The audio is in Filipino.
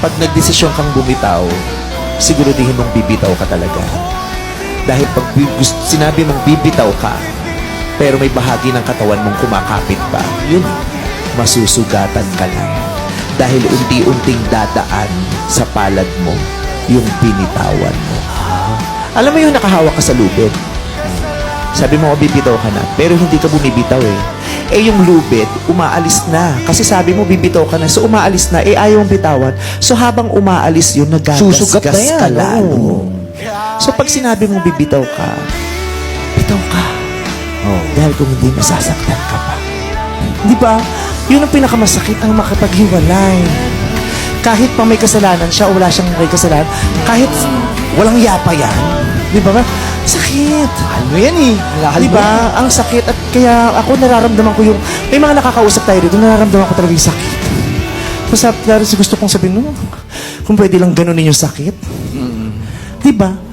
pag nagdesisyon kang bumitaw, siguraduhin mong bibitaw ka talaga. Dahil pag sinabi mong bibitaw ka, pero may bahagi ng katawan mong kumakapit pa, yun, masusugatan ka lang. Dahil unti-unting dadaan sa palad mo yung binitawan mo. Alam mo yung nakahawak ka sa lubid? Sabi mo, bibitaw ka na, pero hindi ka bumibitaw eh. Eh yung lubid, umaalis na. Kasi sabi mo, bibitaw ka na. So umaalis na, eh ayaw mong bitawan. So habang umaalis yun, nagagasgas yan, ka lalo. So pag sinabi mong bibitaw ka, bitaw ka. Oh. Dahil kung hindi, masasaktan ka pa. Di ba? Yun ang pinakamasakit ang makapaghiwalay. Kahit pa may kasalanan siya o wala siyang may kasalanan, kahit walang yapa yan, di ba? Sakit. Ano yan eh? Di ba? Ang sakit at kaya ako nararamdaman ko yung may mga nakakausap tayo dito, nararamdaman ko talaga yung sakit. Basta pero gusto kong sabihin, no, kung pwede lang ganunin yung sakit. Di ba?